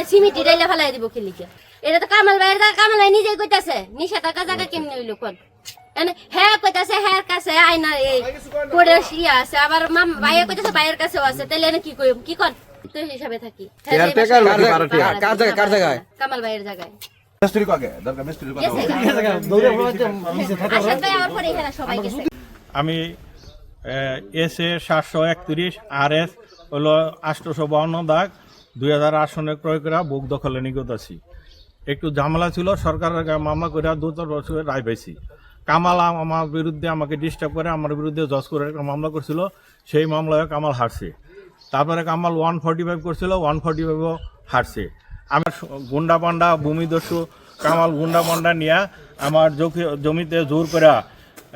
তা সিমিটি ডাইলে ফেলাই দিব খেলিকে। এটা তো কামাল ভাইয়ের জায়গা কামাল ভাই নিজেই কইতাছে নিশা টাকা জায়গা কেমনে হইল কোন হ্যাঁ কইতাছে হ্যাঁ কাছে আয়না এই পড়ে ইয়া আছে আবার মাম ভাইয়া কইতাছে ভাইয়ের কাছেও আছে তাইলে এনে কি কই কি কর? তো হিসাবে থাকি। হ্যাঁ, Caretaker এই বাসায়- নাকি ভাড়াটিয়া? কার জায়গায়- কার জায়গায়? কামাল ভাইয়ের জায়গায়। মিস্ত্রি কাকে দরকার মিস্ত্রির কথা গেছে বলো। আসাদ ভাই আমার পরে এখানে সবাই গেছে। আমি এস এ সাতশো একত্রিশ আর এস হলো আটশোশো বাউন্ন দাগ। দুই হাজার আট ক্রয় করা বুক দখলে নিগত আছি। একটু ঝামেলা ছিল, সরকারের মামলা করে দ্রুত বছরের রায় পাইছি। কামাল আমার বিরুদ্ধে আমাকে ডিস্টার্ব করে, আমার বিরুদ্ধে জজ করে একটা মামলা করছিল, সেই মামলায় কামাল হারছে। তারপরে কামাল ওয়ান ফর্টি ফাইভ করছিল, ওয়ান ফর্টি ফাইভও হারছে। আমার গুন্ডা পান্ডা ভূমিদস্যু কামাল গুন্ডা পান্ডা নিয়ে আমার জমিতে জোর করে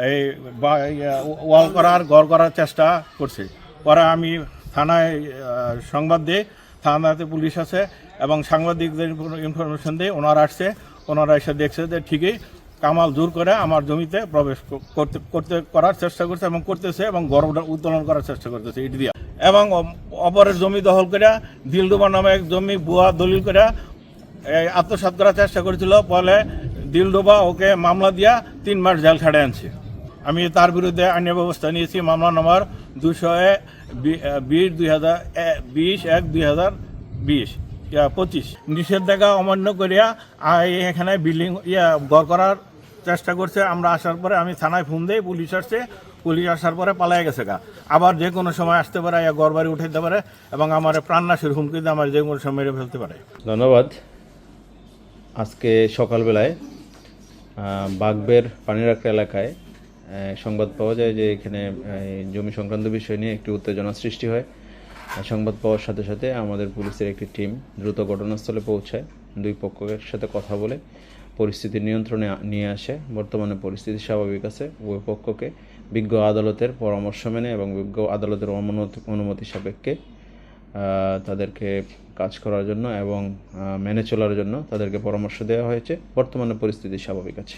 এই ওয়াল করার, ঘর করার চেষ্টা করছে। পরে আমি থানায় সংবাদ দিই থানাতে পুলিশ আছে এবং সাংবাদিকদের ইনফরমেশন দিয়ে ওনারা আসছে, ওনারা এসে দেখছে যে ঠিকই কামাল জোর করে আমার জমিতে প্রবেশ করতে করতে করার চেষ্টা করছে এবং করতেছে এবং গর্ভ উত্তোলন করার চেষ্টা করতেছে ইট দিয়া। এবং অপরের জমি দখল করে দিলডুবা নামে এক জমি বুয়া দলিল করে এই আত্মসাৎ করার চেষ্টা করেছিল, ফলে দিলডোবা ওকে মামলা দিয়া তিন মাস জেল খাটে আনছে। আমি তার বিরুদ্ধে আইনি ব্যবস্থা নিয়েছি মামলা নম্বর দুশো বিশ দুই হাজার বিশ এক দুই হাজার বিশ ইয়া, পঁচিশ। নিষেধাজ্ঞা অমান্য করিয়া এখানে বিল্ডিং ইয়া ঘর করার চেষ্টা করছে। আমরা আসার পরে আমি থানায় ফোন দিই পুলিশ আসছে। পুলিশ আসার পরে পালাই গেছে গা। আবার যে কোনো সময় আসতে পারে ইয়া ঘর বাড়ি উঠাইতে পারে এবং আমার প্রাণনাশের হুমকি দিয়ে আমার যে কোনো সময় মেরে ফেলতে পারে। ধন্যবাদ। আজকে সকালবেলায় বাগবের পানিরাক্তা এলাকায় সংবাদ পাওয়া যায় যে এখানে জমি সংক্রান্ত বিষয় নিয়ে একটি উত্তেজনা সৃষ্টি হয়। সংবাদ পাওয়ার সাথে সাথে আমাদের পুলিশের একটি টিম দ্রুত ঘটনাস্থলে পৌঁছায়। দুই পক্ষের সাথে কথা বলে পরিস্থিতি নিয়ন্ত্রণে নিয়ে আসে। বর্তমানে পরিস্থিতি স্বাভাবিক আছে। উভয় পক্ষকে বিজ্ঞ আদালতের পরামর্শ মেনে এবং বিজ্ঞ আদালতের অনুমতি অনুমতি সাপেক্ষে তাদেরকে কাজ করার জন্য এবং মেনে চলার জন্য তাদেরকে পরামর্শ দেওয়া হয়েছে। বর্তমানে পরিস্থিতি স্বাভাবিক আছে।